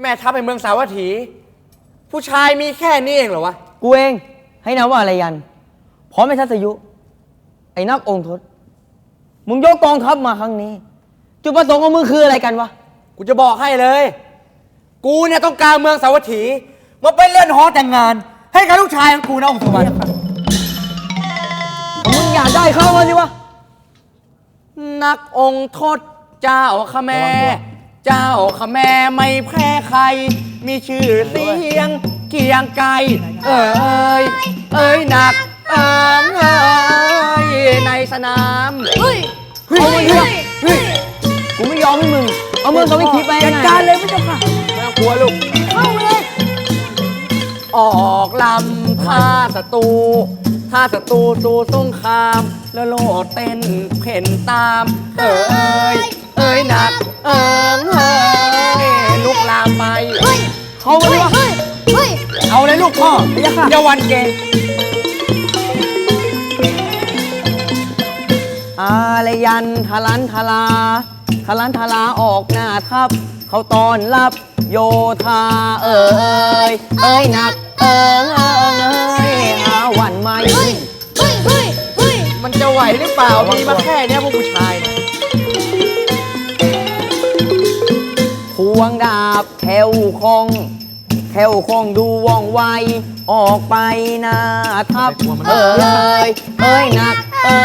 แม่ทัพในเมืองสาวัตถี ผู้ชายมีแค่นี้เองเหรอวะ กูเอง ให้นามว่าอะไรยัน พร้อมไอ้ทัศยุ ไอ้นักองค์ทศ มึงยกกองทัพมาครั้งนี้ จุดประสงค์ของมึงคืออะไรกันวะ กูจะบอกให้เลย กูเนี่ยต้องการเมืองสาวัตถี มาเป็นเลื่อนหอแต่งงาน ให้กับลูกชายของกูนะองค์สุวรรณมึงอยากได้เข้ามาสิวะ นักองค์ทศเจ้าขแม เจ้าขแมไม่แพ้ใคร มีชื่อเสียงเกียงไกรเอ้ยเอ้ยหนัก เอิงเอ้ยในสนามเฮ้ยเฮ้ยเฮ้ยเฮ้ยกูไม่ยอมให้มึง เอามือกับวิธีไปจัดไงการเลยไม่ต้องค่ะไม่ต้องกลัวลูกเข้าเลย ออกลำท่าศัตรูท่าศัตรูสู้สงคราม แล้วโลดเต้นเพ่นตาม เอ้ย เอ้ยหนัก เอิงเอ้ยลุกลามไป เฮ้ยเขาเฮ้ดิยวะเฮ้ยเฮ้ยเอาเลยลูกพ่ออย่าหวันเกรงอะไรยันทะลันทลาทะลันทลาออกหน้าทัพเขาตอนรับโยธาเอ่ยเอ้ยหนัก เอิงเอิงเอ้ยหาหวันไหม เฮ้ยเฮ้ยเฮ้ยเฮ้ยมันจะไหวหรือเปล่า มีมาแค่เนี้ยพวกผู้ชายเนี่ย ควงดาบแถวคงแถวคงดูว่องไว ออกไปหน้าทัพเอ้ยเอ้ยหนัก เอ้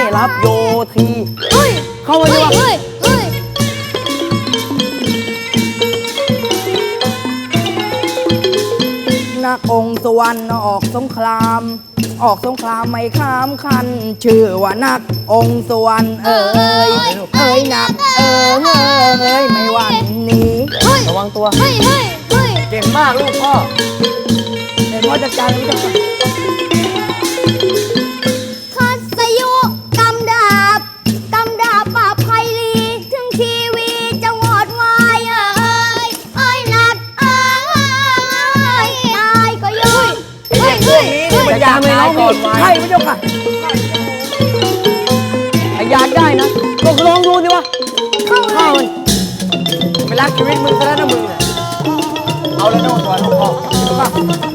ย รับโยที เฮ้ยเข้ามาเฮ้ดิยวะเฮ้ยเฮ้ยนักองค์สวรรค์ออกสงคราม ออกสงครามไม่ข้ามคัน ชื่อว่านักองค์สวรรค์เอ่ยเอ่ยนักเอ่ยเอ่ยไม่หวันหนีเฮ้ยระวังตัว เฮ้ยเฮ้ยเฮ้ย เก่งมากลูกพ่อเห็นว่าจัดการไม่ต้องทั เลยนอยากตายก่อนไหมใช่ไม่ต้องค่ะถ้าอยากได้นะก็ลองดูสิวะเข้าเลข้าวยไม่รักชีวิตมึงซะแล้วนะมึงเนี่ยเอาแล้วนะองค์สุวรรณลูกพ่อ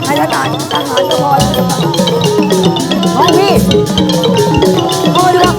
ให้ทหารทหารก็พอแล้วน้องพี่เข้าไปดิวะ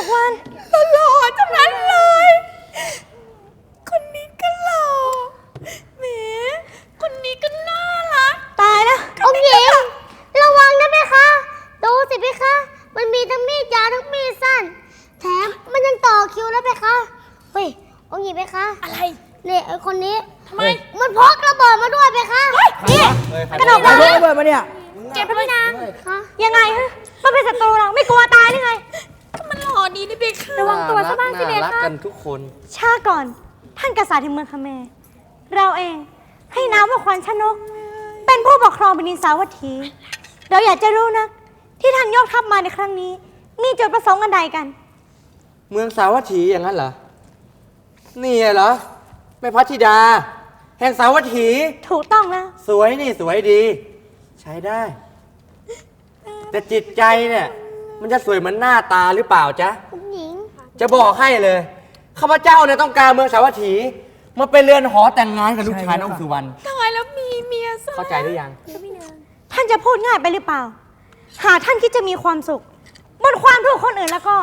แล้วกระดกวันหล่อจังนั้นเลย คนนี้ก็หล่อแหมคนนี้ก็น่ารัก ตายแล้วองค์หญิงระวังนะเพคะ ดูสิเพคะ มันมีทั้งมีดยาวทั้งมีดสั้น แถมมันยังต่อคิวแล้วเพคะ เฮ้ย องค์หญิงเพคะ อะไรเนี่ยไอ้คนนี้ทำไม มันพกระเบิดมาด้วยเพคะนี่กระดก ใคร วัน พกระเบิดมาเนี่ย เจ็บพี่นางยังไงฮะมันเป็นศัตรูเราไม่กลัวตายหรือไง มันหล่อดีนี่เบคะ ระวังตัวซะบ้างสิเบ น่ารัก คะ กันทุก คนชาก่อน ท่านกษัตริย์แห่งเมืองคาเมรเราเองให้น้ำว่าขวัญชนก เป็นผู้ปกครองแผ่นดินสาวัตถี เราอยากจะรู้นะ ที่ท่านยกทัพมาในครั้งนี้ มีจุดประสงค์อันใดกัน เมืองสาวัตถีอย่างนั้นเหรอนี่เหรอแม่พัทธิดา แห่งสาวัตถี ถูกต้องแล้ว สวยนี่สวยดี ใช้ได้ แต่จิตใจเนี่ย มันจะสวยเหมือนหน้าตาหรือเปล่าจ๊ะองค์หญิง จะบอกให้เลย ข้าพเจ้าเนี่ยต้องการเมืองสาวัตถี มาเป็นเรือนหอแต่งงานกับลูกชายน้องสุวรรณ ตายแล้วมีเมียซะเข้าใจหรือยัง ท่านจะพูดง่ายไปหรือเปล่า หากท่านคิดจะมีความสุขบนความทุกข์คนอื่นแล้วก็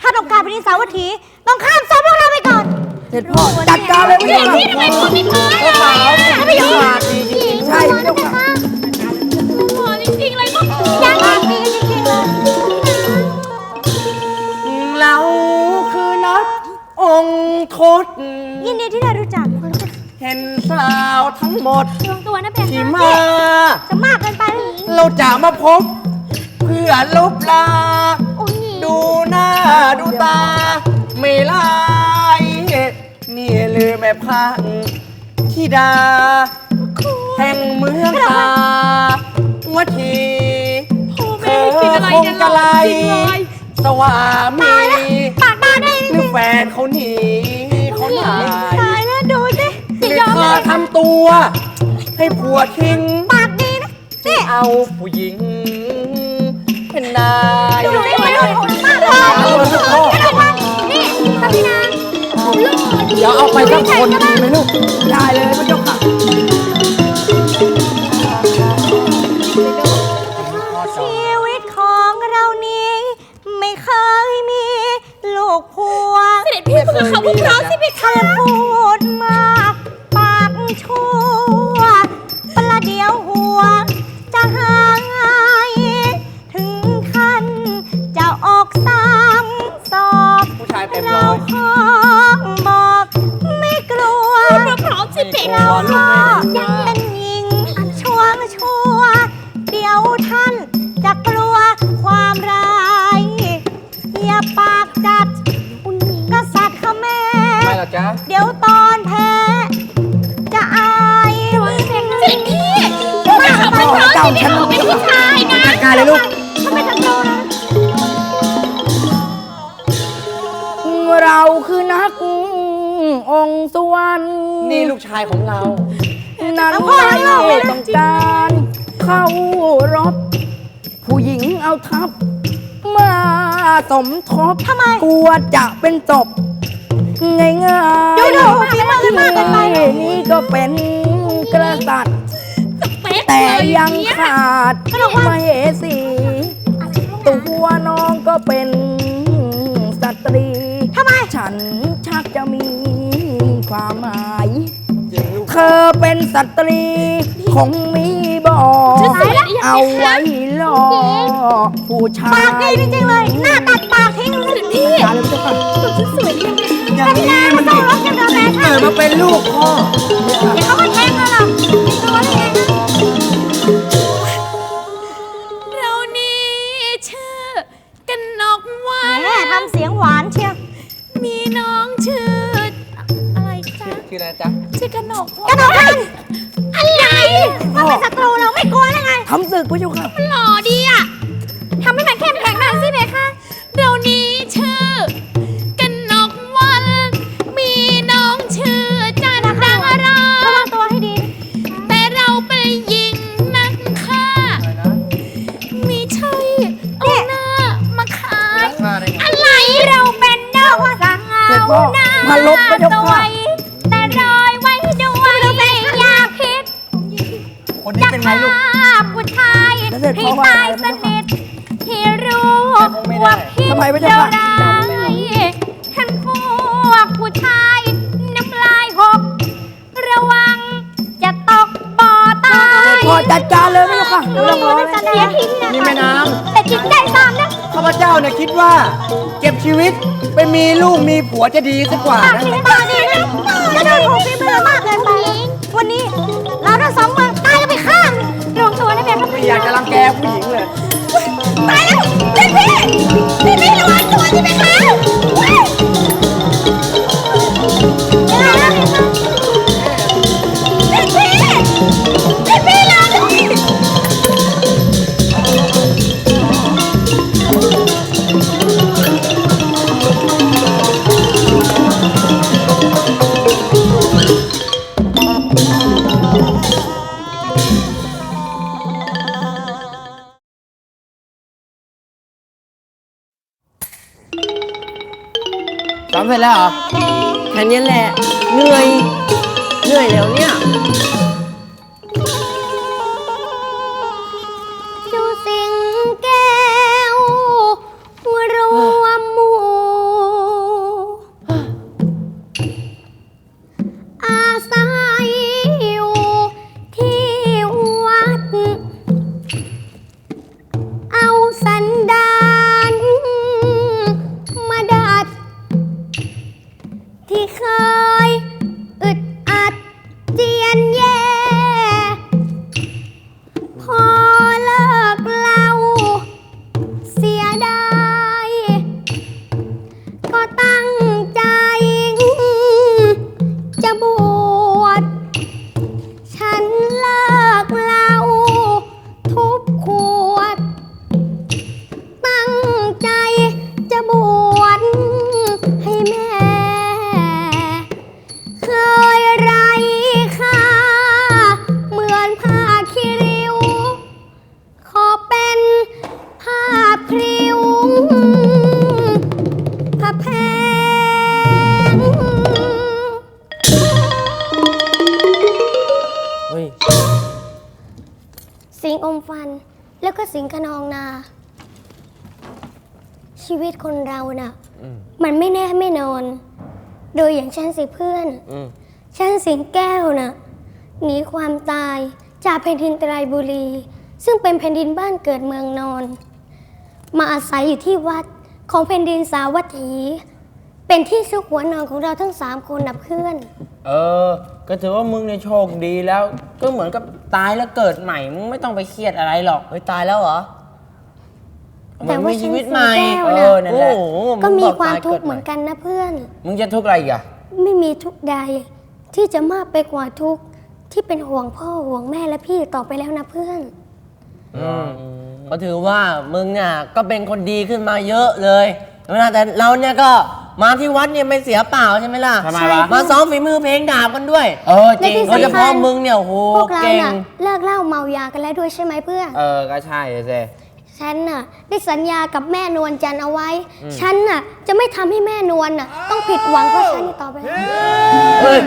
ถ้าต้องการแผ่นดินสาวัตถี ต้องข้ามโซนพวกเราไปก่อน เสร็จพ่อจัดการเลยไม่ต้องค่ะทำไมคุณไม่พอ ทั้งหมด ลงตัวนะเพที่คะมา จะมากเกินไปหรือเราจะมาพบ เพื่อลบลาองค์หญิงดูหน้าดูตา ไม่ลายนี่ลือแม่พังธิดา แห่งเมืองตาวัทีโอ้เธแม่อกินอะไรคงเนี่ยจะไลจริงเลย สวามี ว ให้ผัวทิ้ง ปากดีนะนี่เอาผู้หญิง เป็นนายดูสิมันดูดมากเลยเอามาสักข้อนี่พระพี่นางเดี๋ยวเอาไปสักคนดีไหมลูก ได้เลยพระเจ้าค่ะชีวิตของเรานี้ ไม่เคยมีลูกผัว เสด็จพี่คุยกับเขาพวกเราสิพี่เธอพูด มสิเพไม่คะกลัวเราก็ยังเป็นหญิงช่วงชั่ว เดี๋ยวท่านจะกลัวความร้ายอย่าปากจัดกษัตริย์ขแม่ไม่หรอจ๊ะเดี๋ยวตอนแพ้ จะอายเสด็จพี่มาทำไมเจ้าฉันเป็นผู้ชายนะจัดการเลยลูกทำไมทันโดนเราคือนักองค์สวรรค์ ลูกชายของเรา นั้นไม่ต้องการเข้ารบ ผู้หญิงเอาทัพ มาสมทบทำไม กลัวจะเป็นศพง่ายง่ายดูดูฝีมือมากเกินไป นี่ก็เป็นกษัตริย์เป๊ะแต่เลยยังเนี่ขาดไม่เหสีตัวน้องก็เป็นสตรี ทำไม ฉันชักจะมี ความหมายจริงลูกเธอเป็นสตรีคงมีบอกฉันสวยได้ยังไงคะเอาไว้ล่อผู้ชายปากดีจริงๆเลย หน้าตัดปากทิ้งเลยพี่อย่าเลยเจ้าค่ะฉันสวยได้ยังไงอย่างนี้มันต้อดิงรบกันเราแม่เกิดมาเป็นลูกพ่อ หน้ามาลบพระเจ้าสวค่ะแต่รอยไว้ด้วยอย่าคิดคนนี้เป็นไงลูกผู้ชายให้ตายสนิทที่รู้ว่าพี่เจ้ายวค่ะร้ายท่านพวกผู้ชายน้ำลายหก ระวังจะตกบ่อตายพอจัดการเลยไม่ต้องค่ะเสียทิ้งนะนี่แม่น้ำแต่จิตใจตามนะำข้า พเจ้าเนี่ยคิดว่า เก็บชีวิตไปมีลูกมีผัวจะดีสักกว่าปากนะดีปากดีนะจะโดนถูกฝีมือมากเกินไป วันนี้เราทั้งสองวางตายกันไปข้างหนึ่งรวมตัวนะเบียร์ครับไม่อยากจะรังแกผู้หญิงเลย ตายแล้วพี่พี่พี่ระวังตัวสิแม่ค้า ชีวิตคนเราน่ะ อืมมันไม่แน่ไม่นอน โดยอย่างฉันสิเพื่อน อืมฉันสิงแก้วน่ะหนีความตายจากแผ่นดินไตรบุรี ซึ่งเป็นแผ่นดินบ้านเกิดเมืองนอน มาอาศัยอยู่ที่วัดของแผ่นดินสาวัตถี เป็นที่ซุกหัวนอนของเราทั้งสามคนนะเพื่อน เออ ก็ถือว่ามึงเนี่ยโชคดีแล้ว ก็เหมือนกับตายแล้วเกิดใหม่ มึงไม่ต้องไปเครียดอะไรหรอก เฮ้ยตายแล้วเหรอ แต่ว่ามีชีวิตใหม่ฉันสิงแก้วเอน่ะอนั่นแหละก็มีงบอความตยทุกข์ดเหมือนกันนะเพื่อน มึงจะทุกข์อะไรอีกอะไม่มีทุกข์ใดที่จะมากไปกว่าทุกข์ที่เป็นห่วงพ่อห่วงแม่และพี่ต่อไปแล้วนะเพื่อน อืมก็ถือว่ามึงเนี่ยก็เป็นคนดีขึ้นมาเยอะเลยนะแต่เราเนี่ยก็มาที่วัดเนี่ยไม่เสียเปล่าใช่ไหมล่ะ ทำไมวะ มาซ้อมฝีมือเพลงดาบกันด้วย เออจริง และที่ โดยเฉพาะมึงเนี่ยโหพวกเราเก่ง น่ะเลิกเหล้าเมายากันแล้วด้วยใช่ไหมเพื่อน เออ ก็ใช่สิ ฉันน่ะได้สัญญากับแม่นวลจันทร์เอาไว้ ฉันน่ะจะไม่ทำให้แม่นวลน่ะต้องผิดหวังเพราะฉันอีกต่อไป เฮ้ย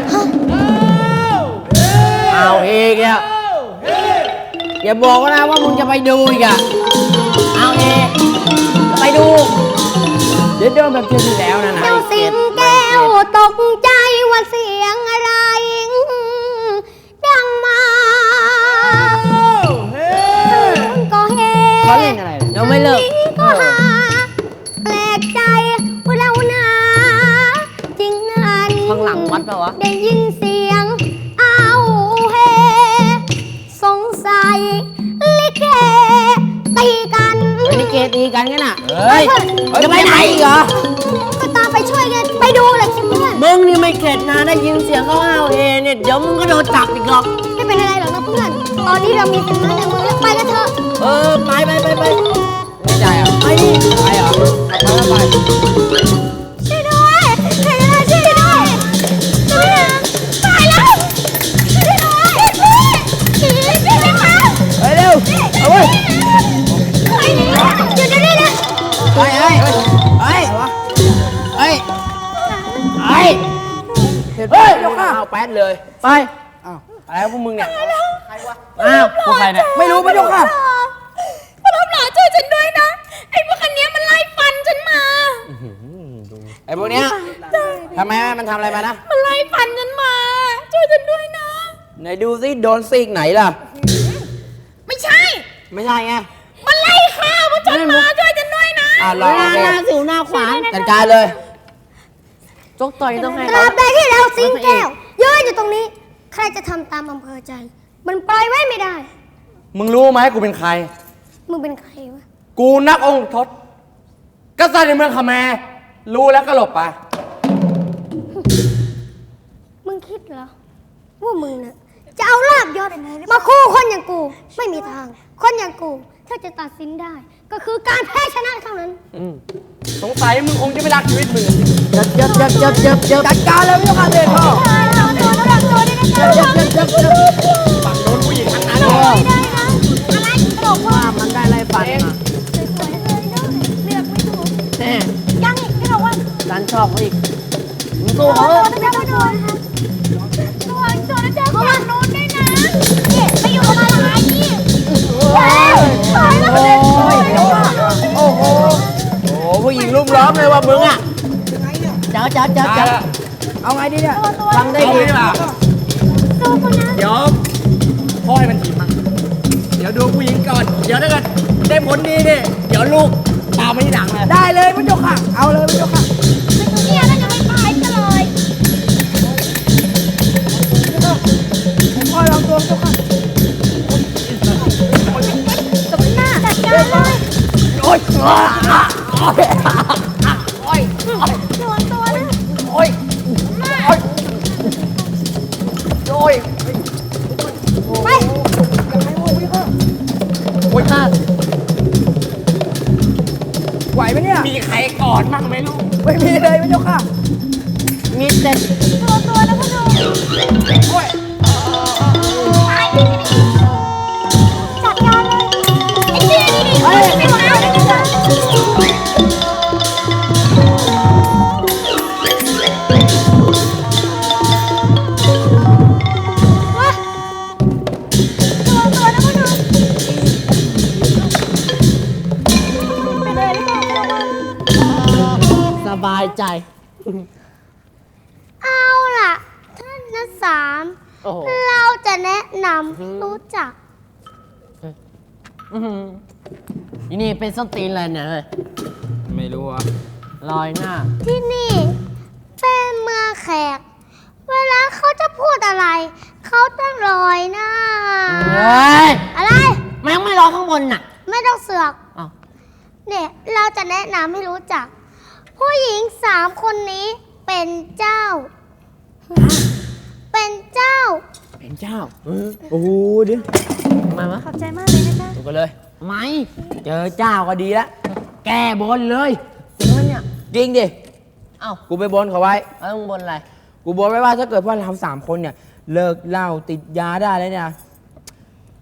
เอาอีกอะอย่าบอกนะว่ามึงจะไปดูอีกอะเอาเองไปดู เดี๋ยวเดิมแบบเที่ยวที่แล้วนะนะ เจ้าสิงแก้วตกใจว่าเสียงอะไร ฮ้ยจะไปไหนอีกเหรอ ก็ตามไปช่วยกันไปดูเลยสิเพื่อนมึงนี่ไม่เข็ดนะได้ยินเสียงเขาห้าวเอเนี่ยเดี๋ยวมึงก็โดนจับอีกหรอก ไม่เป็นอะไรหรอกนะเพื่อน ตอนนี้เรามีสินค้าในมือแล้วไปกันเถอะ เออไปไปไปไปไม่ใจอะไปดิไปเหรอไปแล้วไป นซีกไหนล่ะ ไม่ใช่ ไม่ใช่ไง มันไล่ฆ่าพวกฉันมาช่วยฉันด้วยนะอะรหอน้าโอเคหน้าสิวหน้าขวานจัดการเลย จกต่อยต้องให้ตเขาราบใดที่เราสิงแก้วยืนอยู่ตรงนี้ ใครจะทำตามอำเภอใจ มันปล่อยไว้ไม่ได้ มึงรู้ไหมกูเป็นใคร มึงเป็นใครวะ กูนักองค์ทศกษัตริย์ในเมืองคแมร์รู้แล้วก็หลบไป มึงคิดเหรอ ว่ามึงน่ะ จะเอาลาบยศมาคู่คนอย่างกู ไม่มีทาง คนอย่างกู ถ้าจะตัดสินได้ ก็คือการแพ้ชนะเท่านั้นสงสัยมึงคงจะไม่รักชีวิตมึงจับจับจับจับจับจับจัดการเลยพระเจ้าค่ะเด็กพ่อฝั่งโน้นผู้หญิงทั้งนั้นอะไรบอกว่ามันได้ไล่ฟันมาสวยๆเลยเนอะเลือกไม่ถูกแน่ยังอีกที่บอกว่าดันชอบเขาอีกมึงโดสู้เขา เอาไงดีเนี่ยฟังได้เอาดีดีกว่าสู้คนนะเดี๋ยวพ่อให้มันถีบมันเดี๋ยวดูผู้หญิงก่อน เดี๋ยวถ้าเกิดได้ผลดีเนี่ยเดี๋ยวลูกตามมาที่หลังเลยได้เลยพระเจ้าค่ะ เอาเลยพระเจ้าค่ะ ใจ เอาล่ะ ท่านทั้งสามโอ้โห เราจะแนะนำให้รู้จัก อื้อหืออีนี่เป็นส้นตีนอะไรเนี่ยเฮ้ยไม่รู้อะลอยหน้า ที่นี่ เป็นเมืองแขก เวลาเขาจะพูดอะไร เขาต้องลอยหน้า เฮ้ยอะไร มันยังไม่รอข้างบนน่ะไม่ต้องเสือก อ้าวเนี่ยเราจะแนะนำให้รู้จัก ผู้หญิงสามคนนี้เป็นเจ้า เป็นเจ้า เป็นเจ้าโอ้โหเดี๋ยวทำไมวะขอบใจมากเลยนะจ๊ะดูกันเลยไม่เจอเจ้าก็ดีละแก้บนเลยจริงไหมเนี่ย จริงดิเอ้ากูไปบนเขาไว้แล้วมึงบนอะไร กูบอกไว้ว่าถ้าเกิดว่าเราสามคนเนี่ย เลิกเหล้าติดยาได้แล้วเนี่ย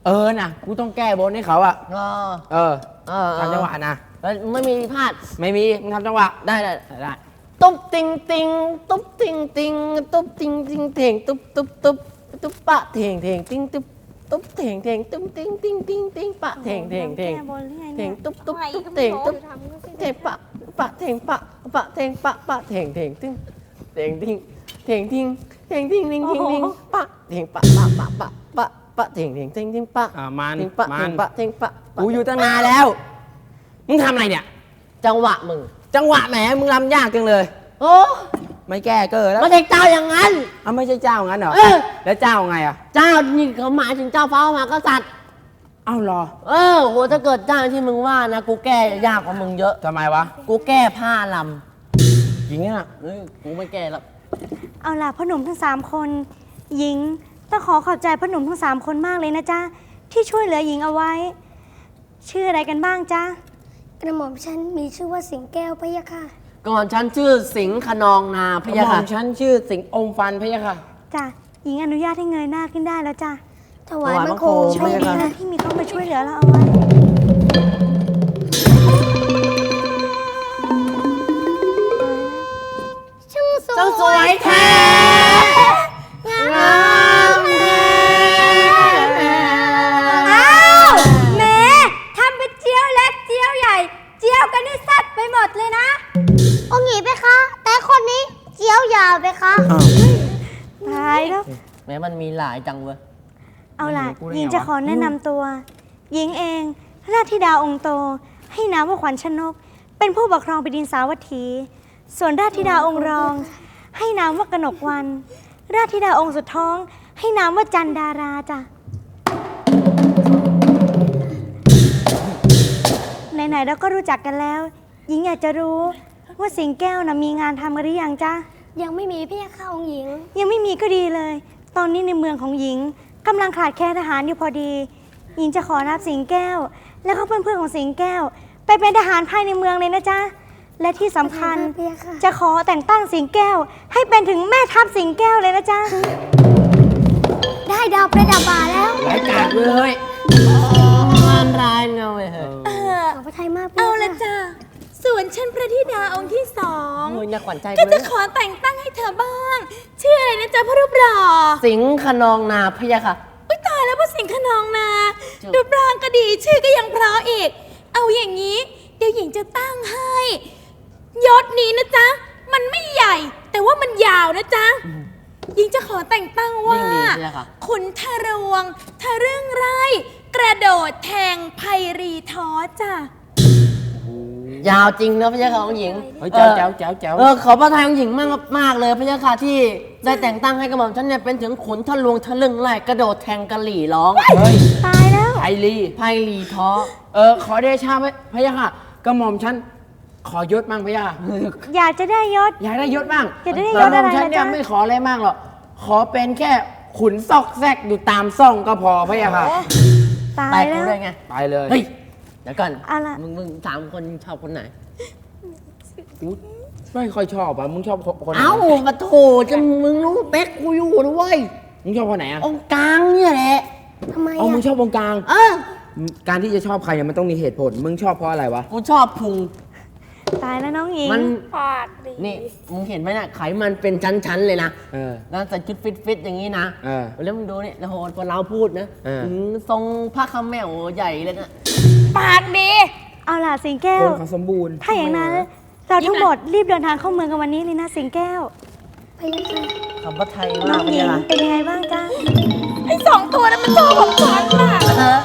เออน่ะกูต้องแก้บนให้เขาอะก็เออ เออเออทำจังหวะนะ แล้วไม่มีพลาด ไม่มีมึงทำจังหวะได้ได้ได้ตุ๊บติงติงตุ๊บติงติงตุ๊บติงติงเถงตุ๊บตุ๊บตุ๊บตุ๊บปะเถงเถงติงตุ๊บตุ๊บเถงเถงตุ๊บติงติงติงติงปะเถงเถงเถงแก้บนหรือไงเถเนี่ยงตุ๊บตุ๊บตุ๊บเถงตุ๊บเถงปะปะเถงปะปะเถงปะปะเถงเถงตึงเถงทิงเถงทิงเถงทิงทิงทิงทิงปะเถงปะปะปะปะปะปะเถงเถงเถงทิงปะอ่ามันเถงปะมัเถนงปะเถงปะปะ กูอยู่ตั้งนานแล้ว มึงทำอะไรเนี่ย จังหวะมึง จังหวะแหมมึงรำยากจังเลย โอ้ไม่แก้เกิดแล้วไม่ใช่เจ้าอย่างนั้น อ้าวไม่ใช่เจ้างั้นเหรอเออ แล้วเจ้าไงอะเจ้านี่เขาหมายถึงเจ้าฟ้ามหากษัตริย์เอ้าเหรอเออโหถ้าเกิดเจ้าที่มึงว่านะ กูแก้ยากกว่ามึงเยอะ ทำไมวะกูแก้ผ้าลจริงอะำเฮ้ยกูไม่แก้แล้วเอาล่ะพ่อหนุ่มทั้งสามคนหญิงต้องขอขอบใจพ่อหนุ่มทั้งสามคนมากเลยนะจ๊ะที่ช่วยเหลือหญิงเอาไว้ ชื่ออะไรกันบ้างจ๊ะ กระหม่อมฉันมีชื่อว่าสิงแก้วพะยะค่ะก่อนฉันชื่อสิงห์ขนองนาพะยะหม่อค่ะมฉันชื่อสิงห์อมฟันพะยะค่ะ จ้ะหญิงอนุญาตให้เงยหน้าขึ้นได้แล้วจ้ะถวายบังคมโชพะคยะดีค่ะนะที่มีเขามาช่วยเหลือเราเอาไว้ช่างสวย เจ้าสวยแท้งา หมดเลยนะองค์หญิงไปคะ แต่คนนี้เจียวยาวไปคะตายแล้ว แม้มันมีหลายจังเว้ย เอาล่ะไม่รู้กูได้หญิงไงจะวะขอแนะนำตัวหญิงเองราชธิดาองค์โต ให้นามว่าขวัญชนก เป็นผู้ปกครองแผ่นดินสาวัตถี ส่วนราชธิดาองค์รอง ให้นามว่ากนกวัน ราชธิดาองค์สุดท้อง ให้นามว่าจันดาราจ้ะไหนๆเราก็รู้จักกันแล้ว หญิงอยากจะรู้ว่าสิงแก้วนะมีงานทำกันหรือยังจ๊ะ ยังไม่มีพะยะค่ะองค์หญิง ยังไม่มีก็ดีเลย ตอนนี้ในเมืองของหญิงกำลังขาดแคลนทหารอยู่พอดี หญิงจะขอรับสิงแก้ว และก็เพื่อนๆของสิงแก้ว ไปเป็นทหารภายในเมืองเลยนะจ๊ะ และที่สำคัญพะยะค่ะ จะขอแต่งตั้งสิงแก้ว ให้เป็นถึงแม่ทัพสิงแก้วเลยนะจ๊ะ ได้ดาวประดับบ่าแล้วรายการเลยงานร้ายเงาเว้ยเฮ้ย ขอบพระทัยมากพะเอายะละค่ะจ้ะ ส่วนฉันพระธิดาองค์ที่สองโอ้ยน่าขวัญใจก็กูเลจะยขอแต่งตั้งให้เธอบ้าง ชื่ออะไรนะจ๊ะพ่อรูปหล่อสิงห์ขนองนาพะยะค่ะ อุ้ยตายแล้วพ่อสิงห์ขนองนาจุ๊บรูปร่างก็ดีชื่อก็ยังเพราะอีก เอาอย่างนี้ เดี๋ยวหญิงจะตั้งให้ ยศนี้นะจ๊ะ มันไม่ใหญ่ แต่ว่ามันยาวนะจ๊ะ หญิงจะขอแต่งตั้งว่า ยิ่งดีพะยะค่ะ ขุนทะรวงทะเรื่องไร่ กระโดดแทงไพรีท้อจ้ะ ยาวจริงนะพะยะค่ะของหญิงเฮ้ยแจ๋วแจ๋วแจ๋วแจ๋วเออขอประทานของหญิงมากมากเลยพะยะค่ะที่ได้แต่งตั้งให้กระหม่อมฉันเนี่ยเป็นถึงขุนทะลวงทะลึ่งไล่กระโดดแทงกะหลี่ร้องเฮ้ยตายแล้วไอรีไพลีท้อเออขอเดชาพะยะค่ะกระหม่อมฉันขอยศบ้างพะยะค่ะอยากจะได้ยศ อยากได้ยศบ้างอยากได้ยศกระหม่อมอะไรฉันล่ะเนี่ยจ๊ะไม่ขออะไรมากหรอกขอเป็นแค่ขุนซอกแซกอยู่ตามซ่องก็พอพะยะค่ะตายไปแล้กูวด้วยไงไปเลย เฮ้ยเดี๋ยวก่อนอะไร มึงมึงสามคนชอบคนไหนอุ๊ยไม่ค่อยชอบอะ มึงชอบคนไหนเอ้ามาโถจะมึงรู้เป๊กกูอยู่ด้วยมึงชอบคนไหนอะ องค์กลางเนี่ยแหละ ทำไมเอามึงอะชอบวงกลาง เออ การที่จะชอบใครเนี่ยมันต้องมีเหตุผล มึงชอบเพราะอะไรวะ กูชอบพุง ตายแล้วน้องหญิง มัน ปากดีนี่ มึงเห็นไหมน่ะ ไขมันเป็นชั้นๆเลยนะ เออ แล้วใส่ชุดฟิตๆอย่างนี้นะ เออแล้วมึงดูเนี่ยโอ้โหพอเราพูดนะเออหือทรงพระคำแมวใหญ่เลยนะ ปากดี เอาล่ะสิงแก้คว นเขาสมบูรณ์ถ้าอย่างนั้น เราทั้งหมดรีบเดินทางเข้าเมืองกันวันนี้เลยนะสิงแก้ว ไปเลยค่ะคำว่าไทยน้มาอกงเป็หนญิไงงล่ะเป็นยังไงบ้างจ๊ะไอ้สองตัวนั้นมันโตของฉันน่ะ เออ